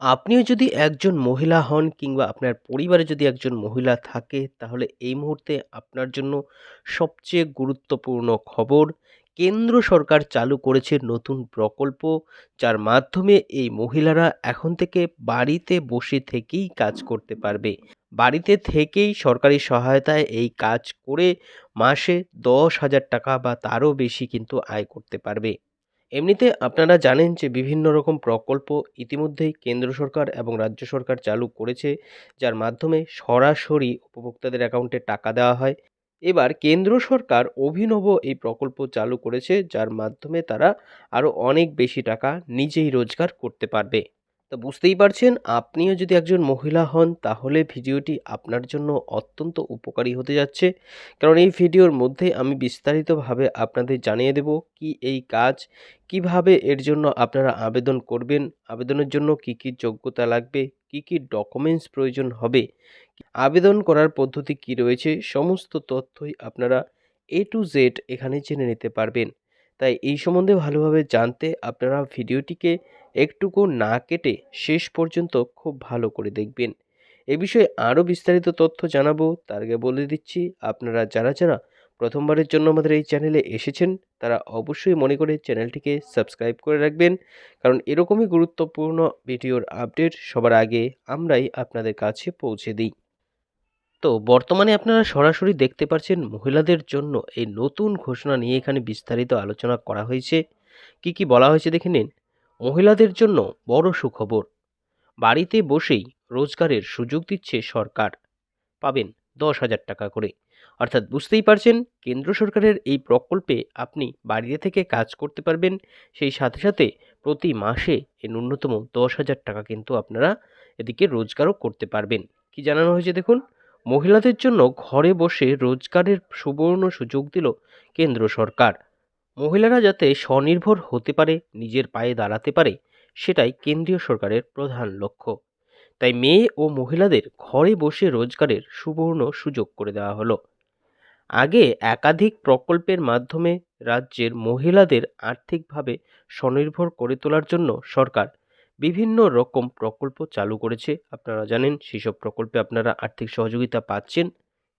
আপনিও যদি একজন মহিলা হন কিংবা আপনার পরিবারে যদি একজন মহিলা থাকে, তাহলে এই মুহূর্তে আপনার জন্য সবচেয়ে গুরুত্বপূর্ণ খবর, কেন্দ্র সরকার চালু করেছে নতুন প্রকল্প, যার মাধ্যমে এই মহিলারা এখন থেকে বাড়িতে বসে থেকেই কাজ করতে পারবে। বাড়িতে থেকেই সরকারি সহায়তায় এই কাজ করে মাসে দশ হাজার টাকা বা তারও বেশি কিন্তু আয় করতে পারবে। এমনিতে আপনারা জানেন যে বিভিন্ন রকম প্রকল্প ইতিমধ্যেই কেন্দ্র সরকার এবং রাজ্য সরকার চালু করেছে, যার মাধ্যমে সরাসরি উপভোক্তাদের অ্যাকাউন্টে টাকা দেওয়া হয়। এবার কেন্দ্র সরকার অভিনব এই প্রকল্প চালু করেছে, যার মাধ্যমে তারা আরও অনেক বেশি টাকা নিজেই রোজগার করতে পারবে। তো বুঝতেই পারছেন, আপনিও যদি একজন মহিলা হন, তাহলে ভিডিওটি আপনার জন্য অত্যন্ত উপকারী হতে যাচ্ছে। কারণ এই ভিডিওর মধ্যে আমি বিস্তারিতভাবে আপনাদের জানিয়ে দেব কি এই কাজ, কীভাবে এর জন্য আপনারা আবেদন করবেন, আবেদনের জন্য কি কি যোগ্যতা লাগবে, কি কি ডকুমেন্টস প্রয়োজন হবে, আবেদন করার পদ্ধতি কি রয়েছে, সমস্ত তথ্যই আপনারা এ টু জেড এখানে জেনে নিতে পারবেন। তাই এই সম্বন্ধে ভালোভাবে জানতে আপনারা ভিডিওটিকে একটুকু না কেটে শেষ পর্যন্ত খুব ভালো করে দেখবেন। এ বিষয়ে আরও বিস্তারিত তথ্য জানাব, তার আগে বলে দিচ্ছি, আপনারা যারা যারা প্রথমবারের জন্য আমাদের এই চ্যানেলে এসেছেন, তারা অবশ্যই মনে করে চ্যানেলটিকে সাবস্ক্রাইব করে রাখবেন। কারণ এরকমই গুরুত্বপূর্ণ ভিডিওর আপডেট সবার আগে আমরাই আপনাদের কাছে পৌঁছে দিই। তো বর্তমানে আপনারা সরাসরি দেখতে পাচ্ছেন মহিলাদের জন্য এই নতুন ঘোষণা নিয়ে এখানে বিস্তারিত আলোচনা করা হয়েছে। কি কি বলা হয়েছে দেখে নিন। মহিলাদের জন্য বড় সুখবর। বাড়িতে বসেই রোজগারের সুযোগ দিচ্ছে সরকার। পাবেন দশ হাজার টাকা করে। অর্থাৎ বুঝতেই পারছেন, কেন্দ্র সরকারের এই প্রকল্পে আপনি বাড়িতে থেকে কাজ করতে পারবেন। সেই সাথে সাথে প্রতি মাসে এই ন্যূনতম দশ হাজার টাকা কিন্তু আপনারা এদিকে রোজগারও করতে পারবেন। কি জানানো হয়েছে দেখুন? মহিলাদের জন্য ঘরে বসে রোজগারের সুবর্ণ সুযোগ দিল কেন্দ্র সরকার। মহিলারা যাতে স্বনির্ভর হতে পারে, নিজের পায়ে দাঁড়াতে পারে, সেটাই কেন্দ্রীয় সরকারের প্রধান লক্ষ্য। তাই মেয়ে ও মহিলাদের ঘরে বসে রোজগারের সুবর্ণ সুযোগ করে দেওয়া হলো। আগে একাধিক প্রকল্পের মাধ্যমে রাজ্যের মহিলাদের আর্থিকভাবে স্বনির্ভর করে তোলার জন্য সরকার বিভিন্ন রকম প্রকল্প চালু করেছে। আপনারা জানেন, সেসব প্রকল্পে আপনারা আর্থিক সহযোগিতা পাচ্ছেন।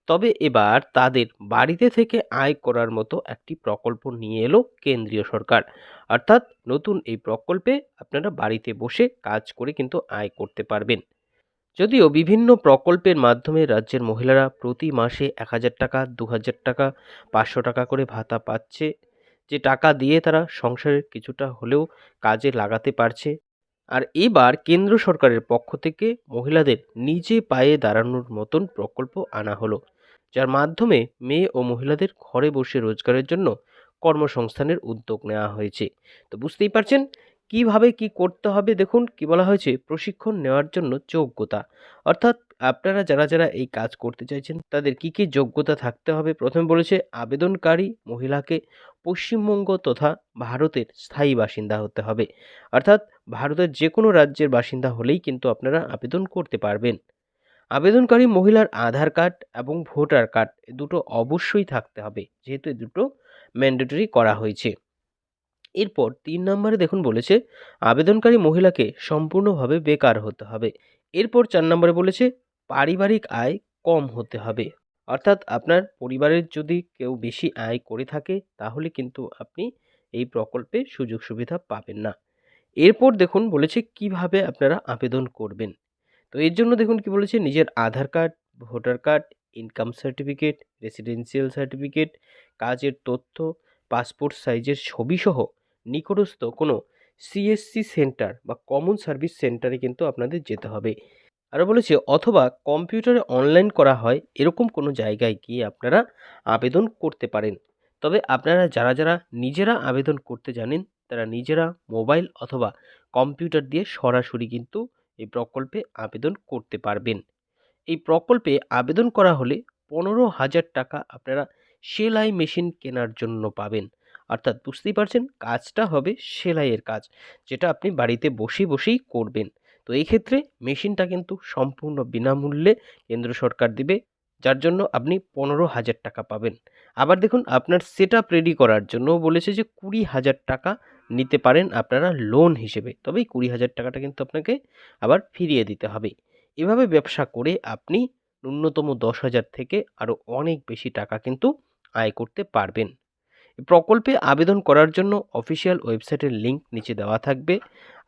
তবে এবার তাদের বাড়িতে থেকে আয় করার মতো একটি প্রকল্প নিয়ে এলো কেন্দ্রীয় সরকার। অর্থাৎ নতুন এই প্রকল্পে আপনারা বাড়িতে বসে কাজ করে কিন্তু আয় করতে পারবেন। যদিও বিভিন্ন প্রকল্পের মাধ্যমে রাজ্যের মহিলারা প্রতি মাসে এক হাজার টাকা, দু হাজার টাকা, পাঁচশো টাকা করে ভাতা পাচ্ছে। যে টাকা দিয়ে তারা সংসারের কিছুটা হলেও কাজে লাগাতে পারছে আর এবার কেন্দ্র সরকারের পক্ষ থেকে মহিলাদের নিজে পায়ে দাঁড়ানোর মতন প্রকল্প আনা হলো, যার মাধ্যমে মেয়ে ও মহিলাদের ঘরে বসে রোজগারের জন্য কর্মসংস্থানের উদ্যোগ নেওয়া হয়েছে। তো বুঝতেই পারছেন? কীভাবে কি করতে হবে দেখুন, কি বলা হয়েছে? প্রশিক্ষণ নেওয়ার জন্য যোগ্যতা। অর্থাৎ আপনারা যারা যারা এই কাজ করতে চাইছেন, তাদের কি কি যোগ্যতা থাকতে হবে? প্রথমে বলেছে, আবেদনকারী মহিলাকে পশ্চিমবঙ্গ তথা ভারতের স্থায়ী বাসিন্দা হতে হবে। অর্থাৎ ভারতের যে কোনো রাজ্যের বাসিন্দা হলেই কিন্তু আপনারা আবেদন করতে পারবেন। আবেদনকারী মহিলার আধার কার্ড এবং ভোটার কার্ড দুটো অবশ্যই থাকতে হবে, যেহেতু এই দুটো ম্যান্ডেটরি করা হয়েছে। এরপর তিন নম্বরে দেখুন বলেছে, আবেদনকারী মহিলাকে সম্পূর্ণভাবে বেকার হতে হবে। এরপর চার নম্বরে বলেছে পারিবারিক আয় কম হতে হবে। অর্থাৎ আপনার পরিবারের যদি কেউ বেশি আয় করে থাকে, তাহলে কিন্তু আপনি এই প্রকল্পে সুযোগ সুবিধা পাবেন না। এরপর দেখুন বলেছে কীভাবে আপনারা আবেদন করবেন। তো এর জন্য দেখুন কি বলেছে, নিজের Aadhaar card, voter card, income certificate, residential certificate, কাজের তথ্য, পাসপোর্ট সাইজের ছবিসহ নিকটস্থ কোনো সিএসসি সেন্টার বা কমন সার্ভিস সেন্টারে কিন্তু আপনাদের যেতে হবে। আরও বলেছে, অথবা কম্পিউটারে অনলাইন করা হয়, এরকম কোনো জায়গায় গিয়ে আপনারা আবেদন করতে পারেন। তবে আপনারা যারা যারা নিজেরা আবেদন করতে জানেন, তারা নিজেরা মোবাইল অথবা কম্পিউটার দিয়ে সরাসরি কিন্তু এই প্রকল্পে আবেদন করতে পারবেন। এই প্রকল্পে আবেদন করা হলে পনেরো হাজার টাকা আপনারা সেলাই মেশিন কেনার জন্য পাবেন। অর্থাৎ বুঝতেই পারছেন, কাজটা হবে সেলাইয়ের কাজ, যেটা আপনি বাড়িতে বসে, বসেই করবেন। তো এই ক্ষেত্রে মেশিনটা কিন্তু সম্পূর্ণ বিনামূল্যে কেন্দ্র সরকার দিবে, যার জন্য আপনি পনেরো হাজার টাকা পাবেন। আবার দেখুন, আপনার সেট আপ রেডি করার জন্য বলেছে যে কুড়ি হাজার টাকা নিতে পারেন আপনারা লোন হিসেবে। তবেই কুড়ি হাজার টাকাটা কিন্তু আপনাকে আবার ফিরিয়ে দিতে হবে। এভাবে ব্যবসা করে আপনি ন্যূনতম দশ হাজার থেকে আরও অনেক বেশি টাকা কিন্তু আয় করতে পারবেন। এই প্রকল্পে আবেদন করার জন্য অফিসিয়াল ওয়েবসাইটের লিঙ্ক নিচে দেওয়া থাকবে।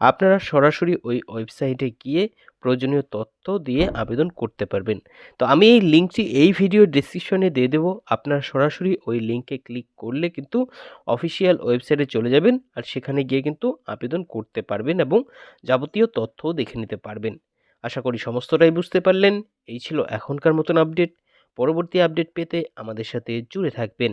আপনারা সরাসরি ওই ওয়েবসাইটে গিয়ে প্রয়োজনীয় তথ্য দিয়ে আবেদন করতে পারবেন। তো আমি এই লিঙ্কটি এই ভিডিও ডিসক্রিপশনে দিয়ে দেবো। আপনারা সরাসরি ওই লিঙ্কে ক্লিক করলে কিন্তু অফিসিয়াল ওয়েবসাইটে চলে যাবেন আর সেখানে গিয়ে কিন্তু আবেদন করতে পারবেন এবং যাবতীয় তথ্যও দেখে নিতে পারবেন। আশা করি সমস্তটাই বুঝতে পারলেন। এই ছিল এখনকার মতন আপডেট। পরবর্তী আপডেট পেতে আমাদের সাথে জুড়ে থাকবেন।